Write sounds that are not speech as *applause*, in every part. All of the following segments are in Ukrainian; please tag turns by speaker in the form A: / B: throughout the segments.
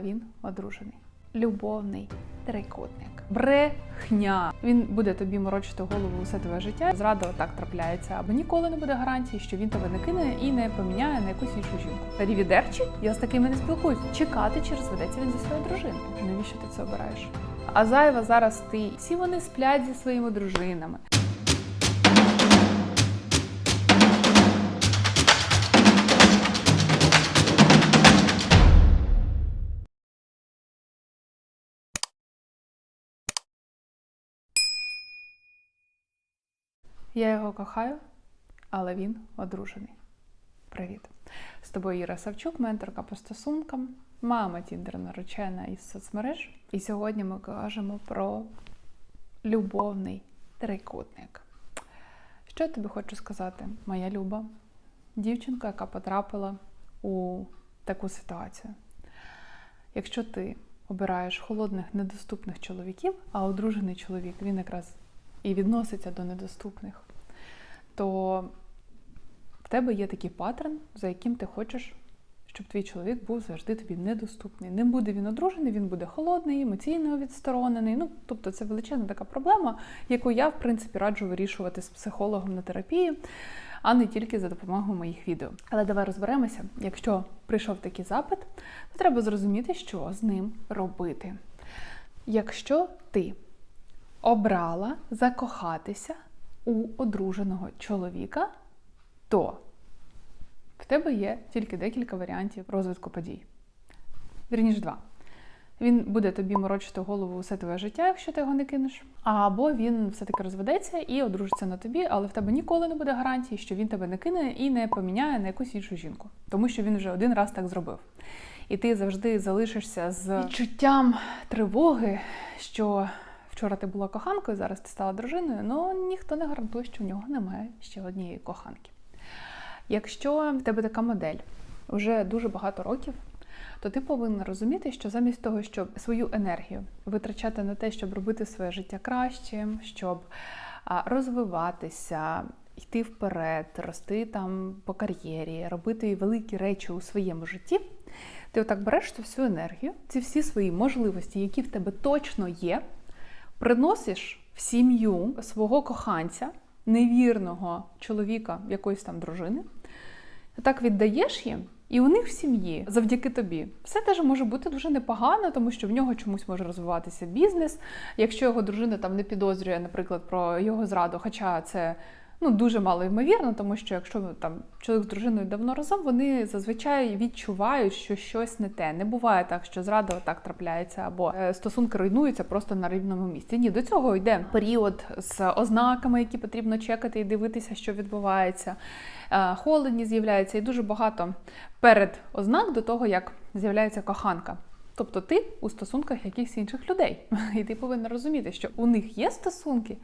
A: Він одружений. Любовний трикутник. Брехня. Він буде тобі морочити голову усе твоє життя. Зрада так трапляється, або ніколи не буде гарантії, що він тебе не кине і не поміняє на якусь іншу жінку. Рівідерчі, я з такими не спілкуюсь. Чекати чи розведеться він зі своєю дружиною. Навіщо ти це обираєш? А зайва зараз ти. Всі вони сплять зі своїми дружинами. Я його кохаю, але він одружений. Привіт! З тобою Іра Савчук, менторка по стосункам, мама Тіндер наречена із соцмереж. І сьогодні ми кажемо про любовний трикутник. Що я тобі хочу сказати, моя люба дівчинка, яка потрапила у таку ситуацію. Якщо ти обираєш холодних, недоступних чоловіків, а одружений чоловік він якраз і відноситься до недоступних, то в тебе є такий паттерн, за яким ти хочеш, щоб твій чоловік був завжди тобі недоступний. Не буде він одружений, він буде холодний, емоційно відсторонений. Ну, тобто це величезна така проблема, яку я, в принципі, раджу вирішувати з психологом на терапії, а не тільки за допомогою моїх відео. Але давай розберемося, якщо прийшов такий запит, то треба зрозуміти, що з ним робити. Якщо ти обрала закохатися у одруженого чоловіка, то в тебе є тільки декілька варіантів розвитку подій. Вірніш, два. Він буде тобі морочити голову усе твоє життя, якщо ти його не кинеш. Або він все-таки розведеться і одружиться на тобі, але в тебе ніколи не буде гарантії, що він тебе не кине і не поміняє на якусь іншу жінку, тому що він вже один раз так зробив. І ти завжди залишишся з відчуттям тривоги, що вчора ти була коханкою, зараз ти стала дружиною, але ніхто не гарантує, що в нього немає ще однієї коханки. Якщо в тебе така модель вже дуже багато років, то ти повинна розуміти, що замість того, щоб свою енергію витрачати на те, щоб робити своє життя кращим, щоб розвиватися, йти вперед, рости там по кар'єрі, робити великі речі у своєму житті, ти отак береш цю всю енергію, ці всі свої можливості, які в тебе точно є, приносиш в сім'ю свого коханця, невірного чоловіка, якоїсь там дружини, так віддаєш їм. І у них в сім'ї завдяки тобі все теж може бути дуже непогано, тому що в нього чомусь може розвиватися бізнес. Якщо його дружина там не підозрює, наприклад, про його зраду, хоча це ну дуже мало ймовірно, тому що якщо там чоловік з дружиною давно разом, вони зазвичай відчувають, що щось не те. Не буває так, що зрада так трапляється, або е, стосунки руйнуються просто на рівному місці. Ні, до цього йде період з ознаками, які потрібно чекати і дивитися, що відбувається. Е, Холодні з'являються, і дуже багато перед ознак до того, як з'являється коханка. Тобто ти у стосунках якихось інших людей. *laughs* І ти повинна розуміти, що у них є стосунки,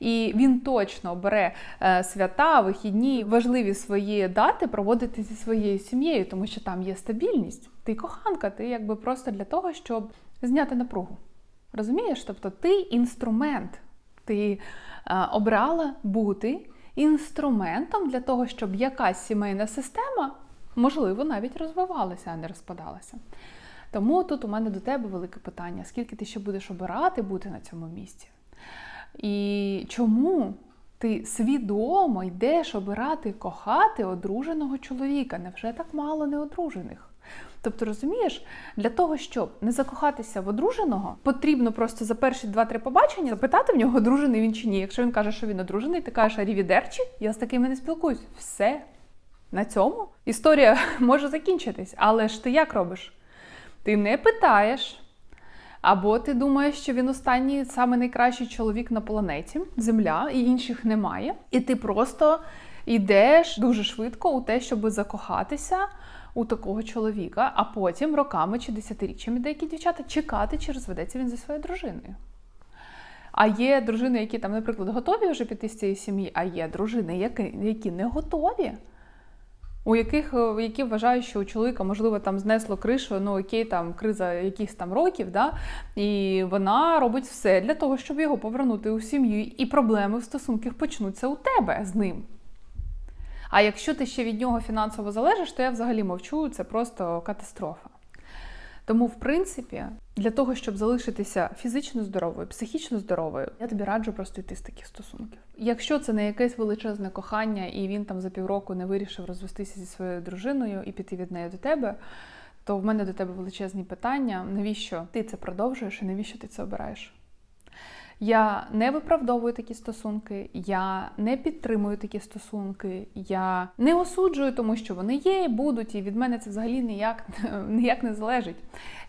A: і він точно бере е, свята, вихідні, важливі свої дати проводити зі своєю сім'єю, тому що там є стабільність. Ти коханка, ти якби просто для того, щоб зняти напругу. Розумієш? Тобто ти інструмент, ти е, обрала бути інструментом для того, щоб якась сімейна система, можливо, навіть розвивалася, а не розпадалася. Тому тут у мене до тебе велике питання: скільки ти ще будеш обирати бути на цьому місці? І чому ти свідомо йдеш обирати кохати одруженого чоловіка? Невже так мало неодружених? Тобто, розумієш, для того, щоб не закохатися в одруженого, потрібно просто за перші два-три побачення запитати в нього, одружений він чи ні. Якщо він каже, що він одружений, ти кажеш арівідерчі, я з такими не спілкуюсь. Все. На цьому історія *laughs* може закінчитись. Але ж ти як робиш? Ти не питаєш. Або ти думаєш, що він останній саме найкращий чоловік на планеті, Земля, і інших немає. І ти просто йдеш дуже швидко у те, щоб закохатися у такого чоловіка, а потім роками чи десятиріччями деякі дівчата чекати, чи розведеться він зі своєю дружиною. А є дружини, які там, наприклад, готові вже піти з цієї сім'ї, а є дружини, які, які не готові. У яких е, які вважають, що у чоловіка можливо там знесло кришу, ну окей, там криза якихось там років, да, і вона робить все для того, щоб його повернути у сім'ю, і проблеми в стосунках почнуться у тебе з ним. А якщо ти ще від нього фінансово залежиш, то я взагалі мовчу, це просто катастрофа. Тому, в принципі, для того, щоб залишитися фізично здоровою, психічно здоровою, я тобі раджу просто йти з таких стосунків. Якщо це не якесь величезне кохання, і він там за півроку не вирішив розвестися зі своєю дружиною і піти від неї до тебе, то в мене до тебе величезні питання: навіщо ти це продовжуєш і навіщо ти це обираєш? Я не виправдовую такі стосунки, я не підтримую такі стосунки, я не осуджую, тому що вони є і будуть, і від мене це взагалі ніяк, *laughs* ніяк не залежить.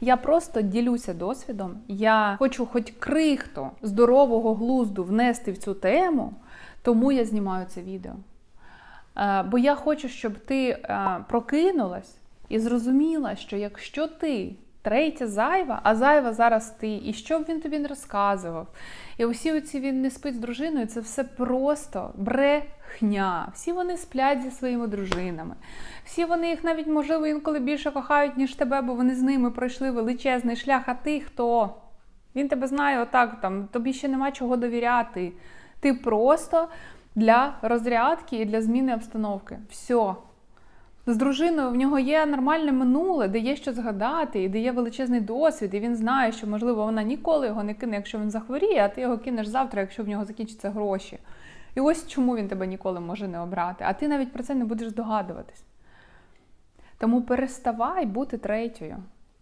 A: Я просто ділюся досвідом. Я хочу хоч крихту здорового глузду внести в цю тему, тому я знімаю це відео. Е, Бо я хочу, щоб ти е, прокинулась і зрозуміла, що якщо ти третя зайва, а зайва зараз ти, і що б він тобі не розказував. І усі оці він не спить з дружиною, це все просто брехня. Всі вони сплять зі своїми дружинами. Всі вони їх навіть, можливо, інколи більше кохають, ніж тебе, бо вони з ними пройшли величезний шлях. А ти хто? Він тебе знає отак, там, тобі ще нема чого довіряти. Ти просто для розрядки і для зміни обстановки. Все. З дружиною в нього є нормальне минуле, де є що згадати, і де є величезний досвід, і він знає, що, можливо, вона ніколи його не кине, якщо він захворіє, а ти його кинеш завтра, якщо в нього закінчаться гроші. І ось чому він тебе ніколи може не обрати. А ти навіть про це не будеш здогадуватись. Тому переставай бути третьою.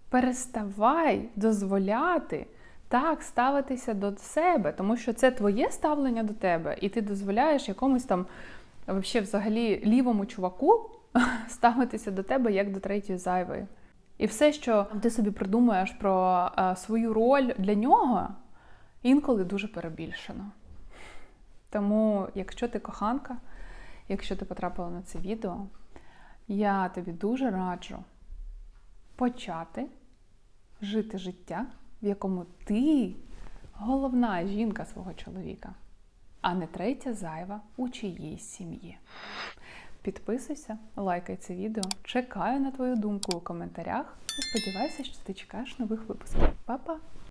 A: Переставай дозволяти так ставитися до себе, тому що це твоє ставлення до тебе, і ти дозволяєш якомусь там, взагалі, лівому чуваку *laughs* ставитися до тебе як до третьої зайвої. І все, що ти собі придумаєш про е, свою роль для нього, інколи дуже перебільшено. Тому, якщо ти коханка, якщо ти потрапила на це відео, я тобі дуже раджу почати жити життя, в якому ти головна жінка свого чоловіка, а не третя зайва у чиїсь сім'ї. Підписуйся, лайкай це відео. Чекаю на твою думку у коментарях і сподіваюся, що ти чекаєш нових випусків. Па-па!